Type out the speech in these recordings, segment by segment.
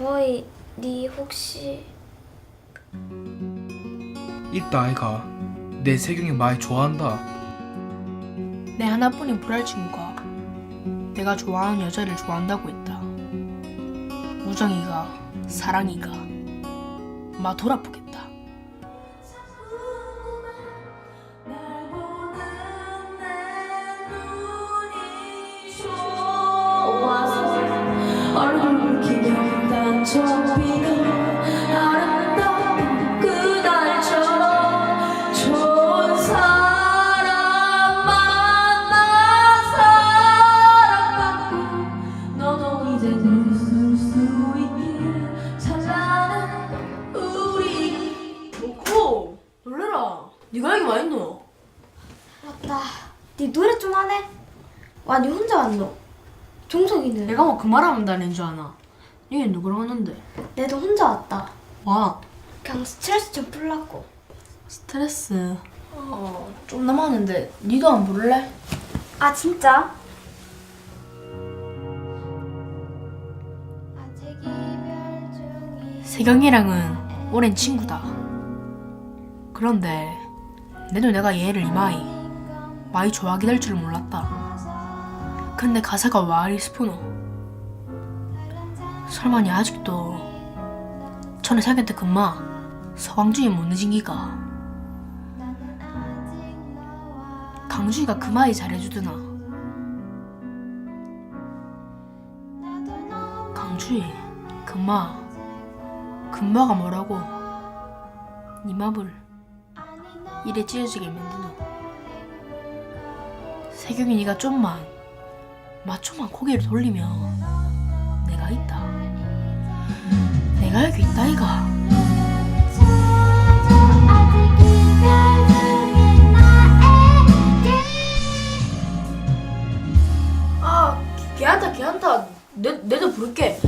뭐이 니 혹시 있다 아이가 내 세경이 많이 좋아한다 내 하나뿐인 불알 친구가 내가 좋아하는 여자를 좋아한다고 했다. 우정이가 사랑이가 마 돌아보겠다. 네가 여기 와 있노? 맞다. 니 노래 좀 하네. 와니 혼자 왔노. 종석이는? 내가 뭐 그 말 하면 다는 줄 아나? 니는 누구랑 왔는데? 내도 혼자 왔다 와 그냥 스트레스 좀 풀라고 스트레스. 어, 좀 남았는데 니도 안 부를래? 아 진짜? 세경이랑은 오랜 친구다. 그런데 내도 내가 얘를 이마이 많이 좋아하게 될 줄 몰랐다. 근데 가사가 와리 스푸노. 설마 니 아직도 전에 사귀었던 금마? 서광주에 못 늦은 기가? 강주이가 금마이 잘해주드나? 강주이 금마 금마가 뭐라고? 니 맘을 이래 찢어지게 만드노? 세경이 니가 좀만 마 좀만 고개를 돌리면 내가 있다. 내가 여기 있다 나에게 아 걔한테 걔한테 내, 내도 부를게.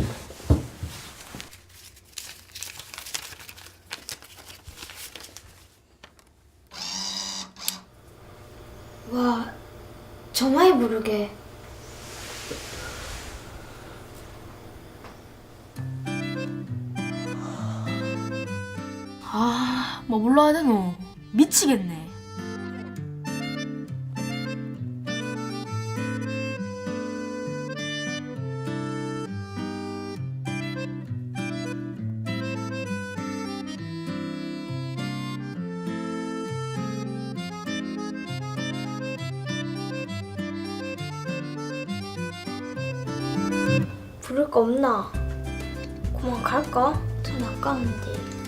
와 전화해 부르게 아뭐 불러야 되노 미치겠네 부를 거 없나? 그만 갈까? 전 아까운데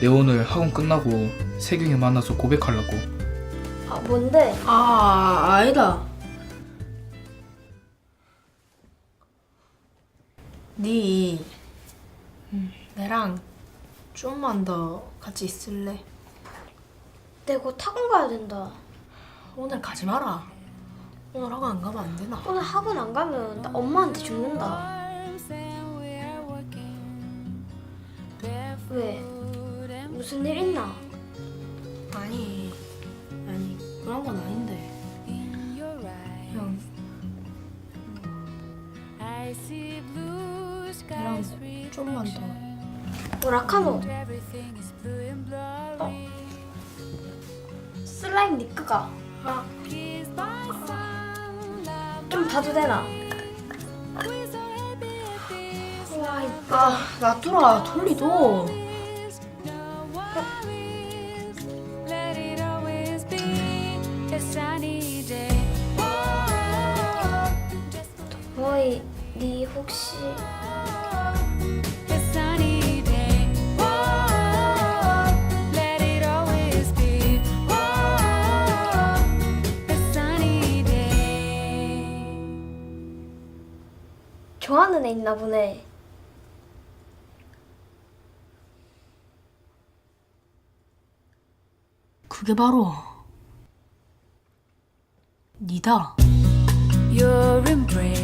내 오늘 학원 끝나고 세경이 만나서 고백하려고 아 뭔데? 아 아니다 네 음, 내랑 좀만 더 같이 있을래? 내가 곧 학원 가야 된다 오늘 가지 마라 오늘 학원 안 가면 안 되나? 오늘 학원 안 가면 나 엄마한테 죽는다 왜? 무슨 일 있나? 아니 아니 그런 건 아닌데. 형. 나랑 좀만 더. 뭐라카노? 어? 슬라임 니크가. 아, 좀 봐도 되나? 와, 이- 아 놔두라 돌리도 sunny day. 좋아하는 애 있나 보네. 그게 바로 니다 Your embrace